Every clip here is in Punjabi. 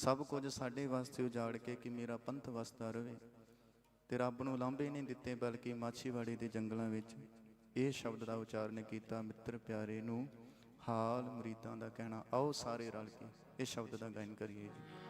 ਸਭ ਕੁਝ ਸਾਡੇ ਵਾਸਤੇ ਉਜਾੜ ਕੇ ਕਿ ਮੇਰਾ ਪੰਥ ਵਸਦਾ ਰਵੇ। ਤੇ ਰੱਬ ਨੂੰ ਲਾਂਭੇ ਨਹੀਂ ਦਿੱਤੇ, ਬਲਕਿ ਮਾਛੀਵਾੜੇ ਦੇ ਜੰਗਲਾਂ ਵਿੱਚ ਇਹ ਸ਼ਬਦ ਦਾ ਉਚਾਰਨ ਕੀਤਾ, ਮਿੱਤਰ ਪਿਆਰੇ ਨੂੰ ਹਾਲ ਮਰੀਦਾਂ ਦਾ ਕਹਿਣਾ। ਆਓ ਸਾਰੇ ਰਲ ਕੇ ਇਹ ਸ਼ਬਦ ਦਾ ਗਾਇਨ ਕਰੀਏ ਜੀ।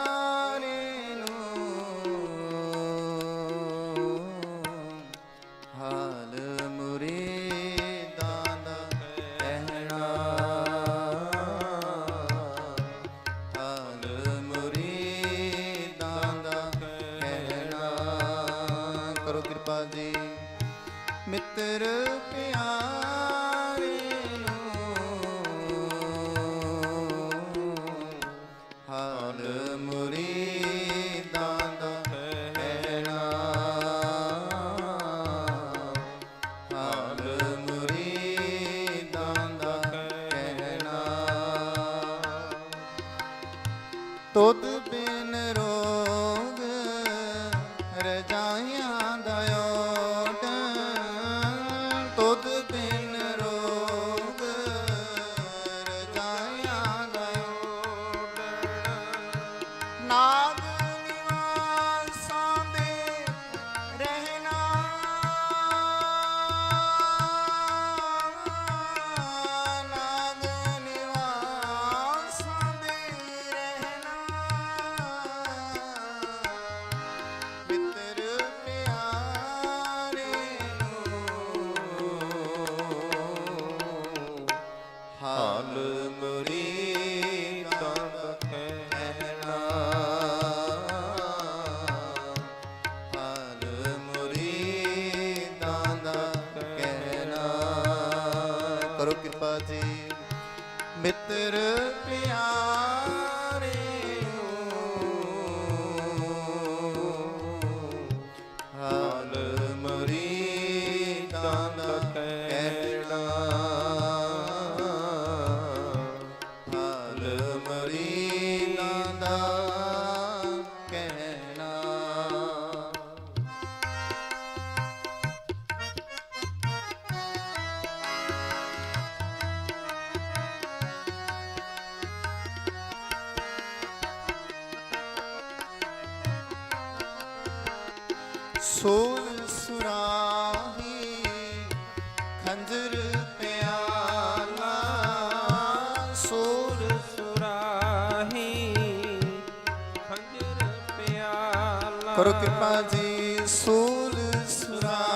ਹਾਲ ਮੁਰੀਦਾਂ ਦਾ ਕਹਿਣਾ ਹਾਲ ਮੁਰੀਦਾਂ ਦਾ ਕਹਿਣਾ ਕਰੋ ਕਿਰਪਾ ਜੀ। ਮਿੱਤਰ ਪਿਆਰੇ ਮੁਰੀਦਾਂ ਦਾ ਕਹਿਣਾ। ਸੋਲ ਸੁਰਾਹੀ ਕਰੋ ਕਿਰਪਾ ਜੀ ਸੋਲ ਸੁਰਾਹੀ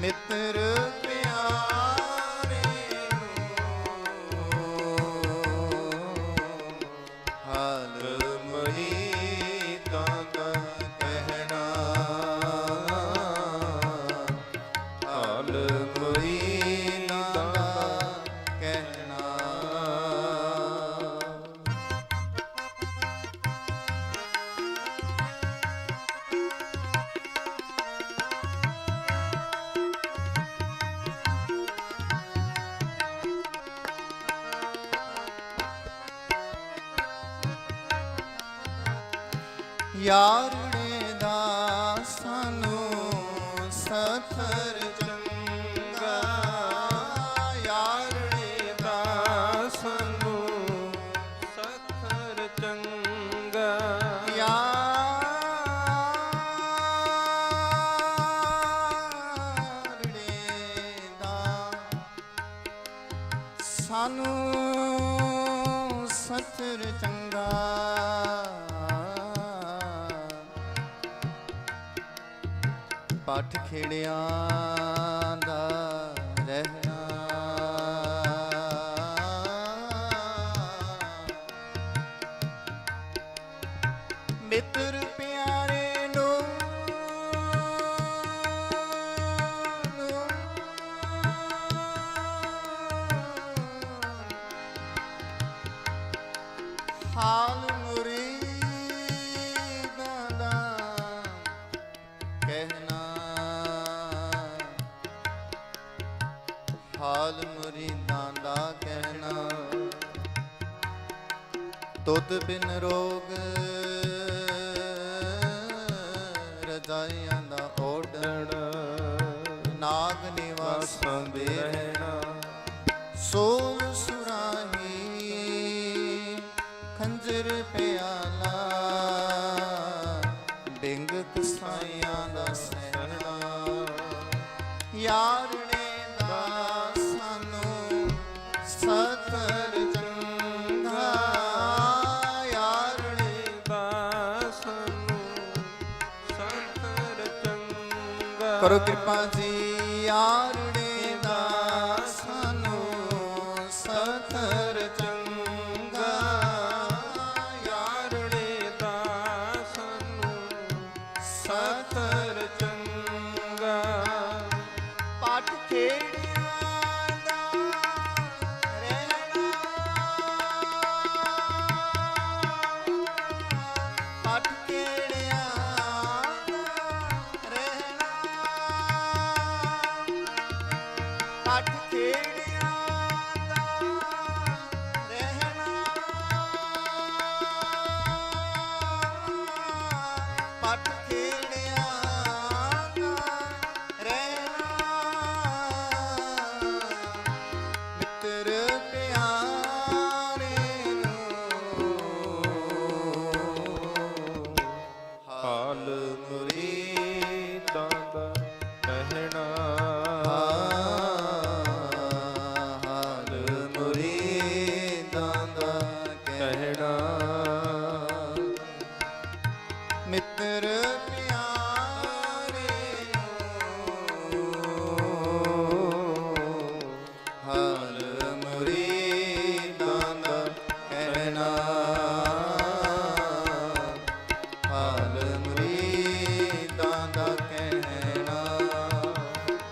ਮਿੱਤਰ ਯਾਰੜੇ ਦਾ ਸਾਨੂੰ ਸਤਰ ਚੰਗਾ ਯਾਰੜੇ ਦਾ ਸਾਨੂੰ ਸਖਰ ਚੰਗਾ। ਯਾਰੜੇ ਦਾ ਸਾਨੂੰ ਸਤਰ ਚੰਗਾ। ਪਾਠ ਖੇੜਿਆਂ ਦਾ ਰਹਿਣਾ। ਮਿੱਤਰ ਪਿਆਰੇ ਹਾਲ ਮੁਰੀਦਾਂ ਦਾ ਕਹਿਣਾ। ਤੁਧ ਬਿਨ ਰੋਗ ਰਜਾਈਆਂ ਦਾ ਓੜਣ। ਨਾਗ ਨਿਵਾਸਾਂ ਦੇ ਰਹਿਣਾ। ਸੋਲ ਕਰੋ ਕਿਰਪਾ ਜੀ।